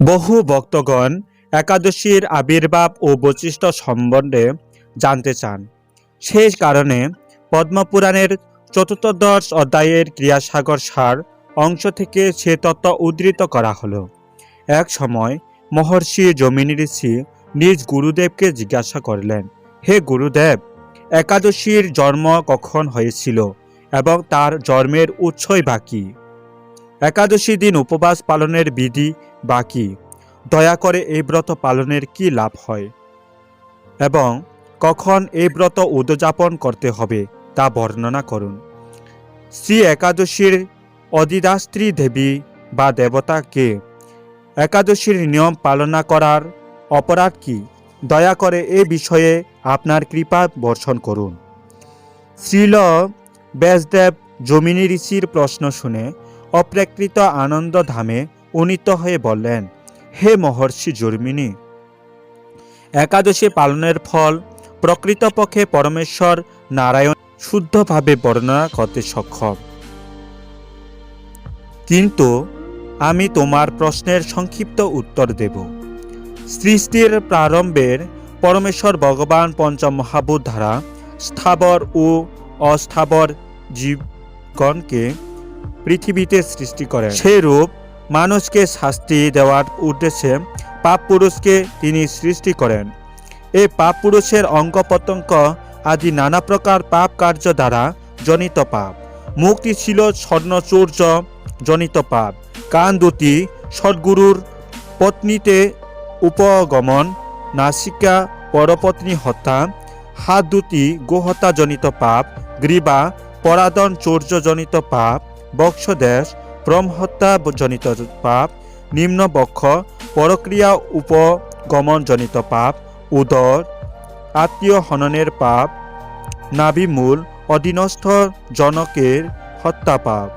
বহু ভক্তগণ একাদশীর আবির্ভাব ও বৈশিষ্ট্য সম্বন্ধে জানতে চান। সেই কারণে পদ্মপুরাণের চতুর্দশ অধ্যায়ের ক্রিয়াসাগর সার অংশ থেকে সে তত্ত্ব উদ্ধৃত করা হলো। এক সময় মহর্ষি জমিনী ঋষি নিজ গুরুদেবকে জিজ্ঞাসা করলেন, হে গুরুদেব, একাদশীর জন্ম কখন হয়েছিল এবং তার জন্মের উৎসই বাকি একাদশী দিন উপবাস পালনের বিধি বাকি দয়া করে এই ব্রত পালনের কি লাভ হয়? এবং কখন এই ব্রত উদযাপন করতে হবে তা বর্ণনা করুন। শ্রী একাদশীর অধিদাস্ত্রী দেবী বা দেবতা কে? একাদশীর নিয়ম পালনা করার অপরাধ কি? দয়া করে এ বিষয়ে আপনার কৃপা বর্ষণ করুন। শ্রীল ব্যাসদেব জমিনী ঋষির প্রশ্ন শুনে অপ্রাকৃত আনন্দ ধামে উন্নীত হয়ে বললেন, হে মহর্ষি জর্মিনী, একাদশী পালনের ফল প্রকৃতপক্ষে পরমেশ্বর নারায়ণ শুদ্ধভাবে বর্ণনা করতে সক্ষম। কিন্তু আমি তোমার প্রশ্নের সংক্ষিপ্ত উত্তর দেব। সৃষ্টির প্রারম্ভের পরমেশ্বর ভগবান পঞ্চমহাভূত দ্বারা স্থাবর ও অস্থাবর জীবগণকে পৃথিবীতে সৃষ্টি করেন। সেই রূপ মানুষকে শাস্তি দেওয়ার উদ্দেশ্যে পাপ পুরুষকে তিনি সৃষ্টি করেন। এই পাপ পুরুষের অঙ্গ আদি নানা প্রকার পাপ কার্য দ্বারা জনিত পাপ। মুক্তি ছিল স্বর্ণচূর্য জনিত পাপ। কান দুটি সদ্গুরুর পত্নীতে উপগমন, নাসিকা পরপত্নী হত্যা হাত দুটি গোহত্যা জনিত পাপ, গ্রীবা পরাদন চৌর্যজনিত পাপ, বক্ষদেশ ব্রহ্মহত্যা জনিত পাপ, নিম্ন বক্ষ, পরক্রিয়া উপগমনজনিত পাপ, উদর আত্মীয় হননের পাপ নাভিমূল অধীনস্থ জনকের হত্যা পাপ,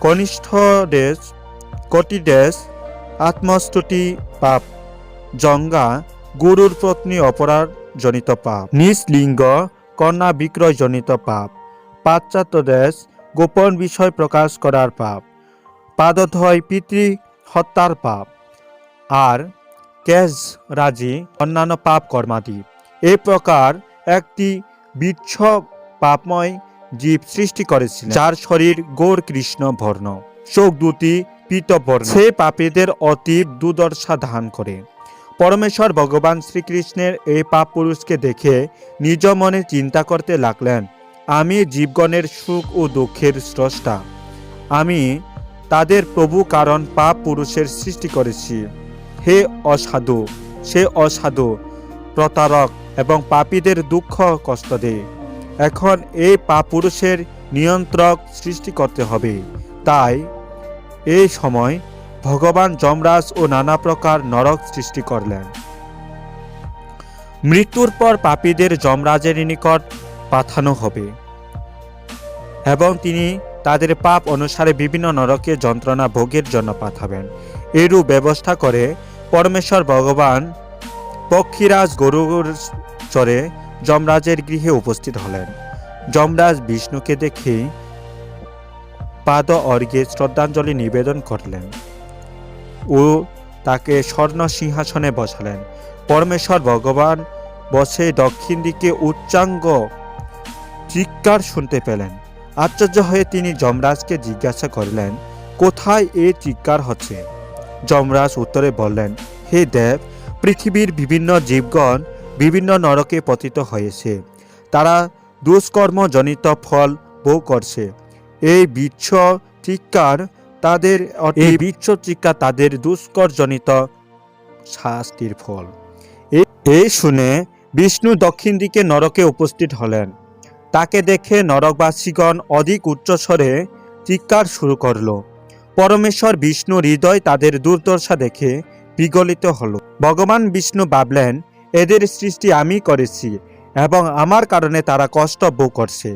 কনিষ্ঠ দেশ কটিদেশ আত্মস্তুতি পাপ, জঙ্গা, গুরুর পত্নী অপরাধ জনিত পাপ, নিজ লিঙ্গ, কন্যা বিক্রয় জনিত পাপ, পাশ্চাত্য দেশ গোপন বিষয় প্রকাশ করার পাপ পাদধয় পিতৃ হত্যার পাপ। আর কেজ রাজি অন্যান্য পাপ কর্মাদি। এই প্রকার একটি বিচ্ছ পাপময় জীব সৃষ্টি করেছিল যার শরীর গোর কৃষ্ণ বর্ণ চোখ দুটি পীতবর্ণ। সে পাপীদের অতি দুর্দশা ধান করে। পরমেশ্বর ভগবান শ্রীকৃষ্ণের এই পাপ পুরুষকে দেখে নিজ মনে চিন্তা করতে লাগলেন, আমি জীবগণের সুখ ও দুঃখের স্রষ্টা। আমি তাদের প্রভু কারণ পাপ পুরুষের সৃষ্টি করেছি। হে অসাধু, সে অসাধু, প্রতারক এবং পাপীদের দুঃখ কষ্ট দে। এখন এই পাপ পুরুষের নিয়ন্ত্রক সৃষ্টি করতে হবে। তাই এই সময় ভগবান যমরাজ ও নানা প্রকার নরক সৃষ্টি করলেন। মৃত্যুর পর পাপীদের যমরাজের নিকট পাঠানো হবে। এবং তিনি তাদের পাপ অনুসারে বিভিন্ন নরকে যন্ত্রণা ভোগের জন্য পাঠাবেন। এরূপ ব্যবস্থা করে পরমেশ্বর ভগবান পক্ষীরাজ গরুর চরে যমরাজের গৃহে উপস্থিত হলেন। যমরাজ বিষ্ণুকে দেখে পাদ অর্ঘ্যে শ্রদ্ধাঞ্জলি নিবেদন করলেন ও তাকে স্বর্ণ সিংহাসনে বসালেন। পরমেশ্বর ভগবান বসে দক্ষিণ দিকে উচ্চাঙ্গ চিৎকার শুনতে পেলেন। আশ্চর্য হয়ে তিনি যমরাজকে জিজ্ঞাসা করলেন, কোথায় এ চিৎকার হচ্ছে? যমরাজ উত্তরে বললেন, হে দেব, পৃথিবীর বিভিন্ন জীবগণ বিভিন্ন নরকে পতিত হয়েছে। তারা দুষ্কর্মজনিত ফল ভোগ করছে। এই বিচ্ছ চিৎকার তাদের এই বিচ্ছ চিৎকার তাদের দুষ্করজনিত শাস্তির ফল। এই শুনে বিষ্ণু দক্ষিণ দিকে নরকে উপস্থিত হলেন। তাকে দেখে নরকবাসীগণ অধিক উচ্চস্বরে চিৎকার শুরু করল। পরমেশ্বর বিষ্ণু হৃদয় তাদের দুর্দশা দেখে বিগলিত হলো। ভগবান বিষ্ণু ভাবলেন, এদের সৃষ্টি আমি করেছি এবং আমার কারণে তারা কষ্ট ভোগ করছে।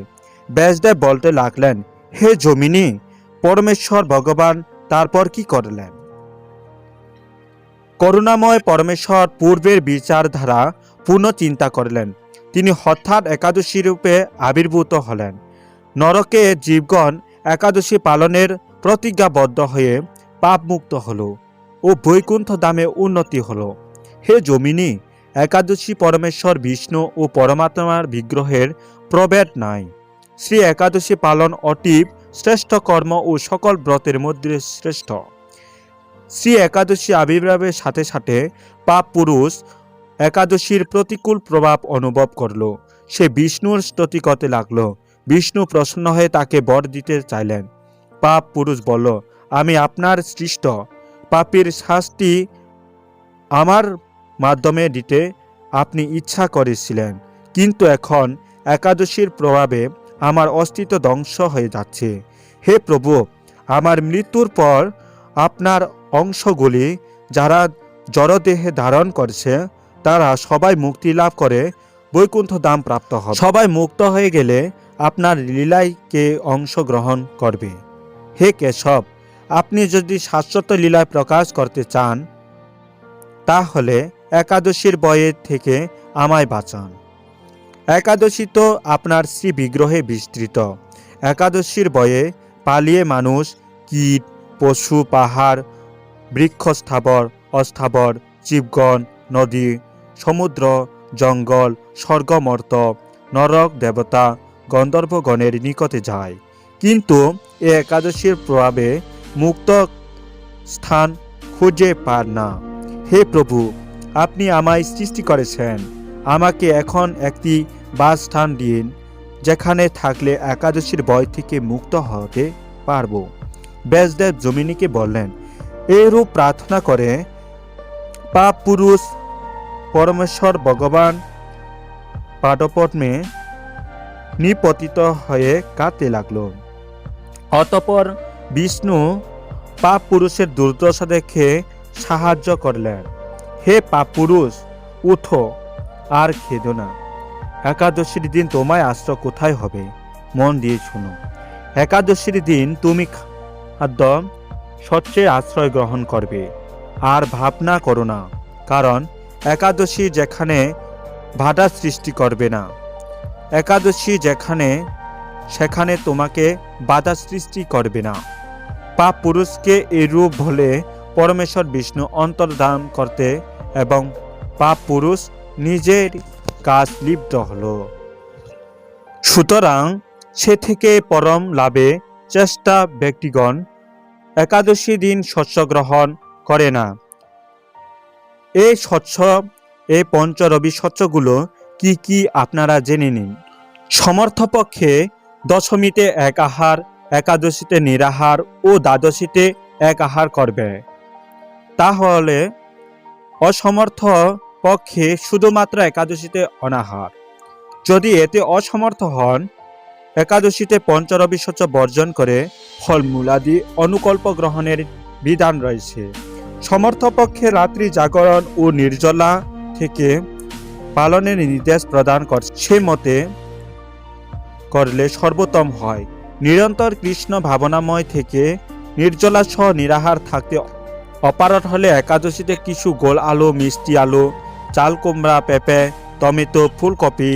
ব্যাসদেব বলতে লাগলেন, হে জমিনী, পরমেশ্বর ভগবান তারপর কি করলেন? করুণাময় পরমেশ্বর পূর্বের বিচারধারা পুনঃ চিন্তা করলেন। তিনি হঠাৎ একাদশী রূপে আবির্ভূত হলেন। নরকে জীবগণ একাদশী পালনের প্রতিজ্ঞাবদ্ধ হয়ে পাপমুক্ত হল ও বৈকুণ্ঠ দামে উন্নতি হলো। হে জমিনী, একাদশী পরমেশ্বর বিষ্ণু ও পরমাত্মার বিগ্রহের প্রভেদ নাই। শ্রী একাদশী পালন অতীব শ্রেষ্ঠ কর্ম ও সকল ব্রতের মধ্যে শ্রেষ্ঠ। শ্রী একাদশী আবির্ভাবের সাথে সাথে পাপ পুরুষ একাদশীর প্রতিকূল প্রভাব অনুভব করল। সে বিষ্ণুর স্তুতি করতে লাগল। বিষ্ণু প্রসন্ন হয়ে তাকে বর দিতে চাইলেন। পাপ পুরুষ বলল, আমি আপনার সৃষ্ট। পাপীর শাস্তি আমার মাধ্যমে দিতে আপনি ইচ্ছা করেছিলেন। কিন্তু এখন একাদশীর প্রভাবে আমার অস্তিত্ব ধ্বংস হয়ে যাচ্ছে। হে প্রভু, আমার মৃত্যুর পর আপনার অংশগুলি যারা জড়দেহে ধারণ করছে তারা সবাই মুক্তি লাভ করে, বৈকুণ্ঠ দাম প্রাপ্ত হবে। সবাই মুক্ত হয়ে গেলে আপনার লীলায় অংশগ্রহণ করবে। হে কেশব, আপনি যদি শাশ্বত লীলায় প্রকাশ করতে চান, তাহলে একাদশীর বয়ে থেকে আমায় বাঁচান। একাদশী তো আপনার শ্রী বিগ্রহে বিস্তৃত। একাদশীর বয়ে পালিয়ে মানুষ কীট, পশু, পাহাড় বৃক্ষ স্থাবর অস্থাবর, জীবগণ, নদী সমুদ্র, জঙ্গল, স্বর্গমর্ত, নরক দেবতা, গন্ধর্বগণের নিকটে যায়। কিন্তু এ একাদশীর প্রভাবে মুক্ত স্থান খুঁজে পার না। হে প্রভু, আপনি আমায় সৃষ্টি করেছেন। আমাকে এখন একটি বাসস্থান দিন, যেখানে থাকলে একাদশীর ভয় থেকে মুক্ত হতে পারব। ব্যাসদেব জমিনীকে বললেন, এরূপ প্রার্থনা করে পাপ পুরুষ পরমেশ্বর ভগবান পাদপদ্মে নিপতিত হয়ে কাঁদতে লাগল। অতপর বিষ্ণু পাপ পুরুষের দুর্দশা দেখে সাহায্য করলেন। হে পাপ পুরুষ উঠো, আর খেদো না। একাদশীর দিন তোমায় আশ্রয় কোথায় হবে? মন দিয়ে শুনো। একাদশীর দিন তুমি খাদ্য স্বচ্ছে আশ্রয় গ্রহণ করবে। আর ভাবনা করো না, কারণ একাদশী যেখানে ভাটা সৃষ্টি করবে না। একাদশী যেখানে, সেখানে তোমাকে বাধা সৃষ্টি করবে না। পাপ পুরুষকে এরূপ বলে পরমেশ্বর বিষ্ণু অন্তর্ধান করতে এবং পাপ পুরুষ নিজের কাজ লিপ্ত হল। সুতরাং সে থেকে পরম লাভে চেষ্টা ব্যক্তিগণ একাদশী দিন শস্য গ্রহণ করে না। এই শস্য এই পঞ্চরবি শস্যগুলো কি কি আপনারা জেনে নিন? সমর্থপক্ষে দশমীতে এক আহার, একাদশীতে নিরাহার ও দ্বাদশীতে এক আহার করবে। তাহলে অসমর্থ পক্ষে শুধুমাত্র একাদশীতে অনাহার। যদি এতে অসমর্থ হন, একাদশীতে পঞ্চরবি শস্য বর্জন করে ফলমূলাদি অনুকল্প গ্রহণের বিধান রয়েছে। সমর্থ পক্ষে রাত্রি জাগরণ ও নির্জলা থেকে পালনের নির্দেশ প্রদান করছে সে মতে করলে সর্বোত্তম হয়। নিরন্তর কৃষ্ণ ভাবনাময় থেকে নির্জলা সহ নিরাহার থাকতে অপারট হলে একাদশীতে কিছু গোল আলু, মিষ্টি আলু, চাল কুমড়া, পেঁপে, টমেটো, ফুলকপি,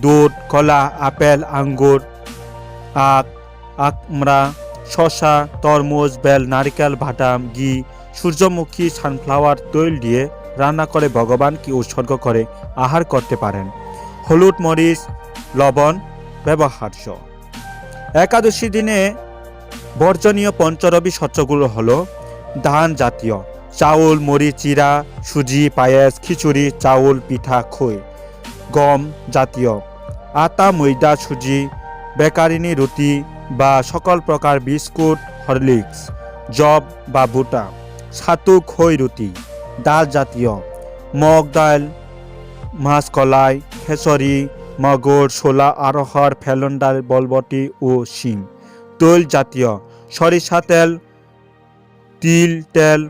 দুধ, কলা, আপেল, আঙ্গুর, আখ আকমরা শশা তরমুজ, বেল, নারকেল ভাটাম ঘি সূর্যমুখী সানফ্লাওয়ার তৈল দিয়ে রান্না করে ভগবানকে উৎসর্গ করে, আহার করতে পারেন। হলুদ মরিচ, লবণ ব্যবহার্য। একাদশী দিনে বর্জনীয় পঞ্চরবি শস্যগুলো হলো ধান জাতীয়। চাউল মুড়ি চিরা, সুজি, পায়েস, খিচুড়ি, চাউল, পিঠা, খই, গম জাতীয়। আটা ময়দা, সুজি, বেকারিনী, রুটি বা সকল প্রকার বিস্কুট, হরলিক্স জব বা বুটা ছাতু খই রুটি, ডাল জাতীয়, মগ ডাল, মাছ কলাই খেসরি মগর, ছোলা, আরহর, ফেলন ডাল, বলবটি ও শিম। তৈল জাতীয়, সরিষা তেল, তিল তেল,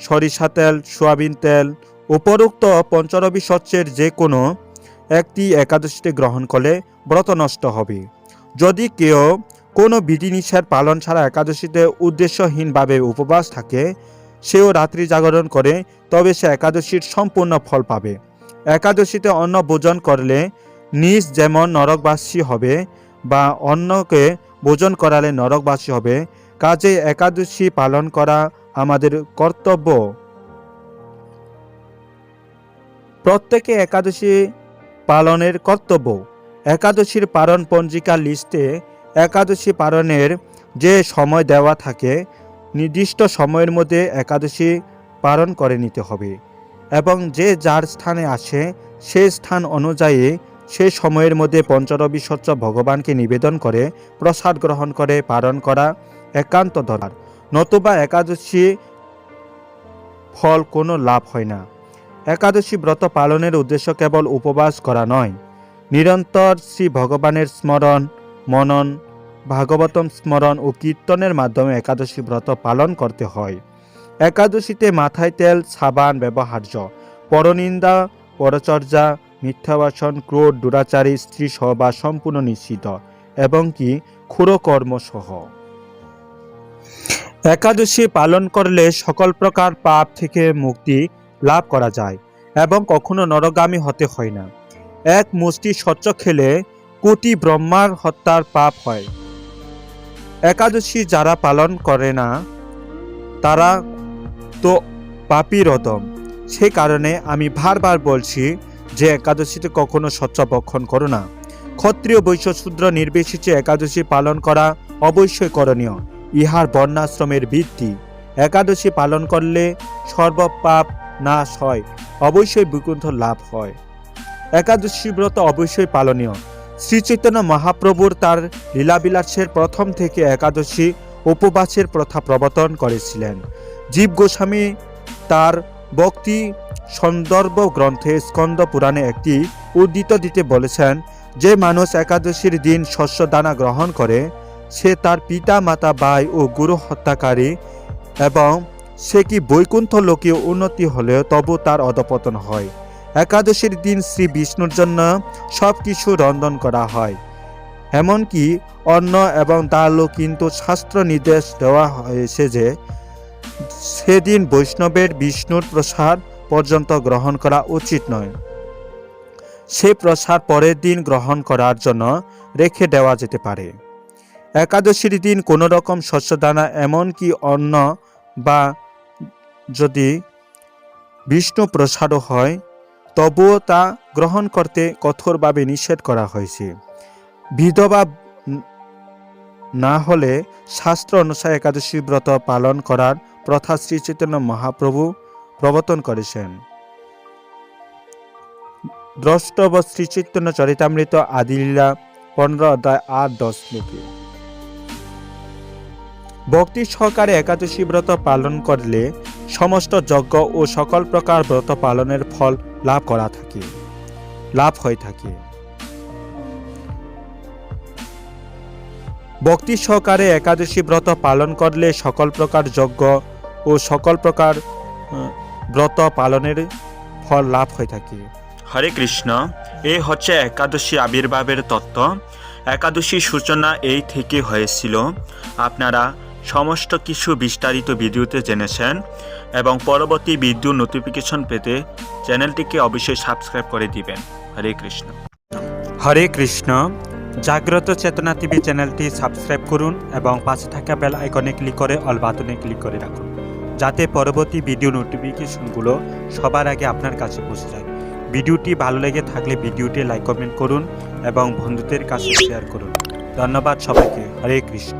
সরিষা তেল, সয়াবিন তেল। উপরোক্ত পঞ্চরবি শস্যের যে কোনো একটি একাদশীতে গ্রহণ করলে ব্রত নষ্ট হবে। যদি কেউ কোনো বিধিনিষেধ পালন ছাড়া একাদশীতে উদ্দেশ্যহীনভাবে উপবাস থাকে সেও রাত্রি জাগরণ করে, তবে সে একাদশীর সম্পূর্ণ ফল পাবে। একাদশীতে অন্ন ভোজন করলে নিজ যেমন নরকবাসী হবে বা অন্যকে ভোজন করালে নরকবাসী হবে, কাজে একাদশী পালন করা আমাদের কর্তব্য। প্রত্যেকে একাদশী পালনের কর্তব্য। একাদশীর পালন পঞ্জিকা লিস্টে একাদশী পালনের যে সময় দেওয়া থাকে নির্দিষ্ট সময়ের মধ্যে একাদশী পালন করে নিতে হবে এবং যে যার স্থানে আসে সে স্থান অনুযায়ী সে সময়ের মধ্যে পঞ্চরবি সচ্চ ভগবানকে নিবেদন করে, প্রসাদ গ্রহণ করে, পালন করা একান্ত দরকার। নতুবা একাদশী ফল কোনো লাভ হয় না। একাদশী ব্রত পালনের উদ্দেশ্য কেবল উপবাস করা নয়। নিরন্তর শ্রী ভগবানের স্মরণ, মনন ভাগবতম স্মরণ ও কীর্তনের মাধ্যমে একাদশী ব্রত পালন করতে হয়। একাদশীতে মাথায় তেল, সাবান ব্যবহার্য। পরনিন্দা, পরচর্যা মিথ্যাবাসন ক্রোধ, দুরাচারী স্ত্রী সহবাস সম্পূর্ণ নিশ্চিত, এবং কি ক্ষুরকর্ম সহ। একাদশী পালন করলে সকল প্রকার পাপ থেকে মুক্তি লাভ করা যায় এবং কখনো নরগামী হতে হয় না। এক মুষ্টি স্বচ্ছ খেলে কোটি ব্রহ্মার হত্যার পাপ হয়। একাদশী যারা পালন করে না, তারা তো পাপি রদম সে কারণে আমি বারবার বলছি যে একাদশীতে কখনো স্বচ্ছপক্ষণ করো না। ক্ষত্রিয় বৈশ্য শূদ্র নির্বিশেষে একাদশী পালন করা অবশ্যই করণীয়। ইহার বর্ণাশ্রমের ভিত্তি। একাদশী পালন করলে সর্বপাপ নাশ হয়, অবশ্যই বৈকুণ্ঠ লাভ হয়। একাদশী ব্রত অবশ্যই পালনীয়। শ্রী চৈতন্য মহাপ্রভুর তার লীলাবিলাসের প্রথম থেকে একাদশী উপবাসের প্রথা প্রবর্তন করেছিলেন। জীব গোস্বামী তার ভক্তি সন্দর্ভ গ্রন্থে স্কন্দ পুরাণে একটি উদ্ধৃত দিতে বলেছেন, যে মানুষ একাদশীর দিন শস্য দানা গ্রহণ করে, সে তার পিতা মাতা ভাই ও গুরু হত্যাকারী এবং সে কি বৈকুণ্ঠ লোকীয় উন্নতি হলেও তবু তার অধপতন হয়। একাদশীর দিন শ্রী বিষ্ণুর জন্য সব কিছু রন্ধন করা হয়। এমনকি অন্ন এবং ডালও কিন্তু শাস্ত্র নির্দেশ দেওয়া হয়েছে যে সেদিন বৈষ্ণবের বিষ্ণুর প্রসাদ পর্যন্ত গ্রহণ করা উচিত নয়। সে প্রসাদ পরের দিন গ্রহণ করার জন্য রেখে দেওয়া যেতে পারে। একাদশীর দিন কোনো রকম শস্যদানা এমনকি অন্ন বা যদি বিষ্ণু প্রসাদও হয় তবুও তা গ্রহণ করতে কঠোরভাবে নিষেধ করা হয়েছে। বিধবা না হলে শাস্ত্র অনুসারে একাদশী ব্রত পালন করার প্রথা শ্রী চৈতন্য মহাপ্রভু প্রবর্তন করেছেন। দ্রষ্টব শ্রী চৈতন্য চরিতামৃত আদিলীলা পনেরো অধ্যায় আট দশ থেকে ভক্তি সহকারে একাদশী ব্রত পালন করলে সমস্ত যজ্ঞ ও সকল প্রকার ব্রত পালনের ফল লাভ করা থাকে, লাভ হয়ে থাকে। ভক্তি সহকারে একাদশী ব্রত পালন করলে সকল প্রকার যজ্ঞ ও সকল প্রকার ব্রত পালনের ফল লাভ হয়ে থাকে। হরে কৃষ্ণ, এ হচ্ছে একাদশী আবির্ভাবের তত্ত্ব। একাদশী সূচনা এই থেকে হয়েছিল, আপনারা সমস্ত কিছু বিস্তারিত ভিডিওতে জেনেছেন। এবং পরবর্তী ভিডিও নোটিফিকেশন পেতে চ্যানেলটিকে অবশ্যই সাবস্ক্রাইব করে দিবেন। হরে কৃষ্ণ। হরে কৃষ্ণ। জাগ্রত চেতনা টিভি চ্যানেলটি সাবস্ক্রাইব করুন এবং পাশে থাকা বেল আইকনে ক্লিক করে অল বাটনে ক্লিক করে রাখুন, যাতে পরবর্তী ভিডিও নোটিফিকেশনগুলো সবার আগে আপনার কাছে পৌঁছে যায়। ভিডিওটি ভালো লেগে থাকলে ভিডিওটি লাইক কমেন্ট করুন এবং বন্ধুদের কাছে শেয়ার করুন। ধন্যবাদ সবাইকে। হরে কৃষ্ণ।